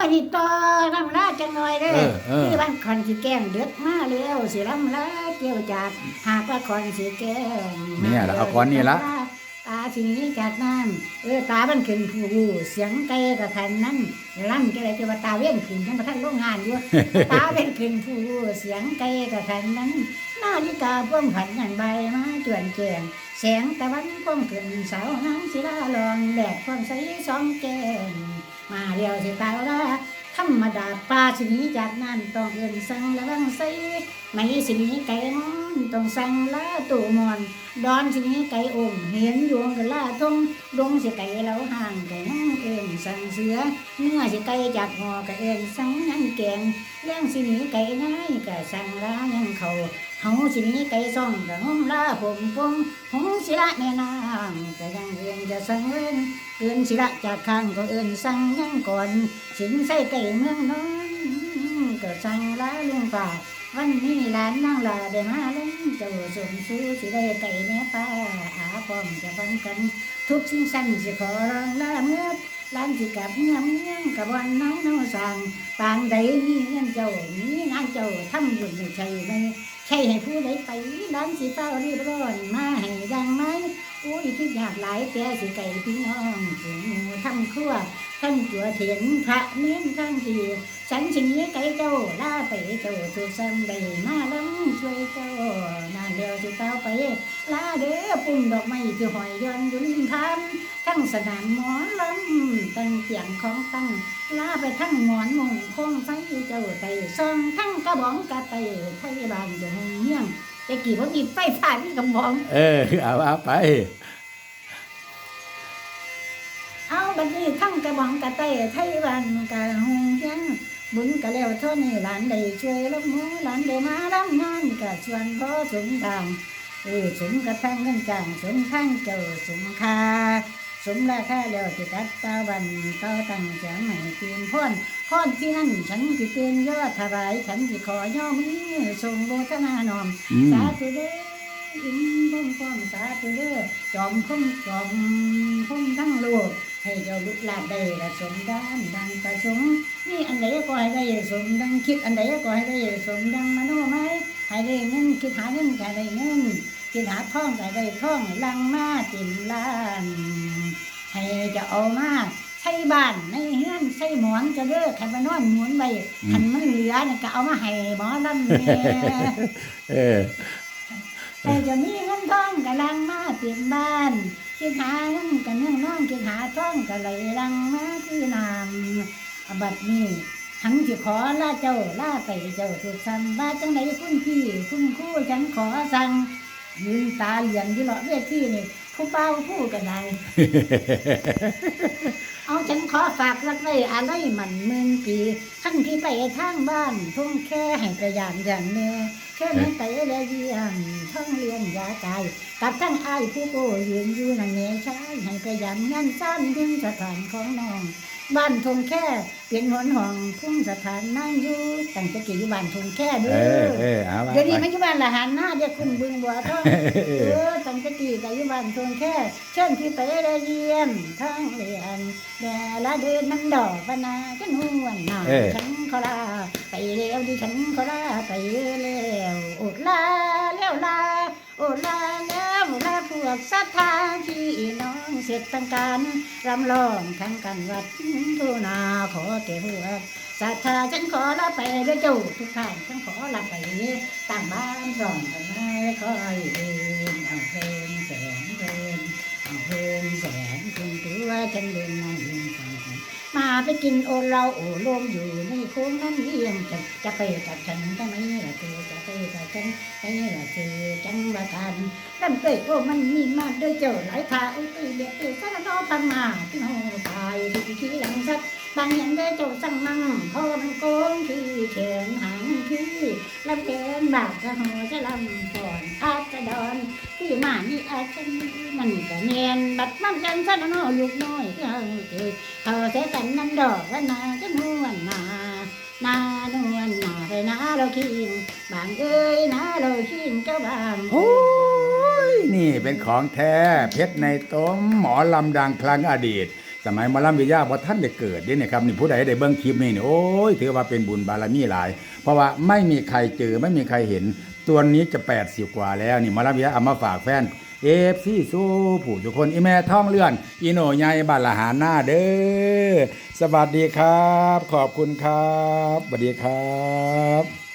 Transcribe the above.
สิต่อรำลาจังหน่อยเด้เอออเออที่บ้านคอนสิแกล้งเดือดมาแล้วสิรำลาเกี่ยวจากหากว่าคอนสิแกล้งเนี่ยละเอาก่อนนี่ละตาทีนี้จากน้ำเออตามันขึ้นผู้เสียงไก่กระทันนั้นรำจะได้จะว่าตาเว้นขึ้นยังมาท่านโรงงานอยู่ ตาเว้นขึ้นผู้เสียงไก่กระทันนั้นนาฬิกาพ่วงผันอย่างใบมาจวนแจงแสงตะวันพ่วงขึ้นเสาน้ำศิลาลองแดดพ่วงใสสองแก้ม มาเดียวสิตายละธรรมดาปลาสิหนีจากนั่นต้องเอินสั่งละวังใสไม่สิหนีไก่มอนต้องสั่งละตู่มอน ดอนสิหนีไก่อมเห็นดวงกันล่าทงดงสิไก่เหลาห่างไก่นั่งเอินสั่งเสือเนื้อสิไก่จากหอกะเอินสั่งยังแกงเลี้ยงสิหนีไก่ง่ายกะสั่งละยังเขาเฮาสิหนีไก่ซ่องกะห้องละผมพงหงสิละแม่นางกะยังเอินจะสั่งเอินเกินสิละจากข้างก็เอินสั่งยังก่อนสินใส่ไก่เมืองน้อย ก็สั่งลาลุงป่าวันนี้หลานนั่งลาได้มาลงเจ้าสมสู้สิได้ไก่แม่ป้าอาพร้อมจะฟังกัน ทุกสิ่งสั้นสิขอร้องลาเมื่อหลานสิกับเมืองเมืองกับวันน้อยน้องสั่งปางใดมีเงินเจ้ามีงานเจ้าทำบุญไม่ใช่ไหมใช่ให้ผู้ใดไปหลานสิเฝ้ารีบร้อนมาให้ดังไหมโอ้ยที่อยากหลายแกสิไก่พี่น้องถึงทำครัว ท่านจัวเถียนพระเน้นข้างทีฉันสิหนี้ไก่เจ้าลาไปเจ้าถูกซ้ำได้มาล้วช่วยเจ้านานเดียวสิเต้าไปลาเด้อปุ่มดอกไม้ที่หอยย้อนอยู่ริมพันทั้งสนามหมอนลำตั้งเสียงของตั้งลาไปทั้งหมอนมุงคงไฟเจ้าไต่ซองทั้งกระบองกระไตไทยบานดงเมี่ยงแต่กี่ว่ามีไฟฟ้าที่กระบอง เออเอาเอาไป บัดนี้ทั้งกระบองกระเตะไทยวันกะหงยังบุญกะแล้วเท่านี้หลานได้ช่วยลูกหมูหลานได้มารับงานกะชวนพ่อสมทางเออสมกระทั่งเงินจ้างสมทั้งเจ้าสมคาสมราคาแล้วที่ตัดตาวันต่อตั้งจะไม่เปลี่ยนพ้นพ้นที่นั่นฉันจะเตือนยอดถวายฉันจะขอย่อมือส่งโบทนานอมอืมสาธุเด้ออินพุ่มพ้อมสาธุเด้อจอมพุ่มจอมพุ่มทั้งโลกให้เจ้าลุกลาดได้ละสมด้านดังประสงค์นี่อันใดก็ให้ได้สมดังคิดอันใดก็ให้ได้สมดังมโนไหมให้ได้เงินคิดหาเงินก็ได้เงินคิดหาท่องก็ได้ท่องลังมาติมล้านให้จะเอามาใช้บ้านในเฮือนใช้หมอนจะเลิกให้มานอนหมุนไปขันมันเหลือเนี่ยก็เอามาให้หมอลำแม่เออ แต่จะมีเงินทองกำลังมาเต็มบ้านคิดหาเงินกันเนื่องน้องคิดหาทองก็ไหลลังมาคือน้ำอบัดนี้ทั้งที่ขอลาเจ้าลาไปเจ้าถูกสั่งว่าจังไหนคุณพี่คุณครู่ฉันขอสั่งยืนตาเหลืองอยู่เลาะเวทีนี่ผู้เป้าผู้กันได้ เอาฉันขอฝากรักไว้อะไรมันเมื่นปีขั้นที่ไปทางบ้านทุ่งแค่ให้ประหยัดอย่างแน่แค่นั้นไปแล้วเยี่ยงท่องเรียนยาใจกับทั้งอายผู้โกยืนอยู่นั่นแน่ใช้ให้ประหยัดงานสร้างถึงสถานของน้อง บ้านทงแค่เป็นหนห้องพุ่งสถานนั่งอยู่ตั้งแต่กี่อยู่บ้านทงแค่เด้เอออเออเอาเดี๋ยวนี้ไปมันอยู่บ้านละหันหน้าเดี๋ยวคุณบึงบัวทองเอเอออตั้งแต่กี่กับอยู่บ้านทงแค่เช่นที่ไปได้เยี่ยมทั้งเรียนแด่ละเดินมันดอกปนาจะนวลหนาเออฉันขอลาไปแล้วดิฉันขอลาไปแล้วอ วกศรัทธาที่น้องเสร็จตั้งการรำลองทั้งกันวัดทุนาขอเกี่ยวศรัทธาฉันขอลาไปด้วยเจ้าทุกท่านฉันขอลาไปตั้งบ้านร่องกันไม่คอยเดินเอาเพลินแสงเพลินเอาเพลินแสนคุณตัวฉันเดินมาเรียนฟัง ไปกินโอเราโอลมอยู่ในโค้งนั้นเรียงจะจะไปกับฉันทำไม่ละเธอจะไปกับฉันไม่ละเธอจังละกันลำเตยโอ้มันมีมากด้วยเจ้าหลายทาอุ้ยเด็กเด็กสารนอพันมาที่ห้องตายที่ที่หลังสัก บางอย่างได้เจ้าสั่งมั่งพอมันโกงคือแขนหางคือลำแขนบาดกระหัวจะลำก่อนอาจจะดอนที่มานี่อาจจะมันก็เนียนบัดมันกันซะน้อลูกน้อยเขาเจอเขาเสกันนั้นดอกว่านาจะนวลนานานวลนาไปนาเราคิงบางเอ้ยนาเราคิงเจ้าบางโอ้ยนี่เป็นของแท้เพชรในต้มหมอลำดังครั้งอดีต สมัยมอลำวิยาพอท่านได้เกิดเนี่ยครับนี่ผู้ใดได้เบิ่งคลิปนี่นี่โอ้ยถือว่าเป็นบุญบารมีหลาย เพราะว่าไม่มีใครเจอไม่มีใครเห็น ตัวนี้จะ80กว่าแล้วนี่มอลำวิยาเอามาฝากแฟนเอฟซีสู้ผู้ทุกคนอีแม่ท่องเลื่อนอีโนใหญ่บ้าละหาหน้าเด้อสวัสดีครับ ขอบคุณครับสวัสดีครับ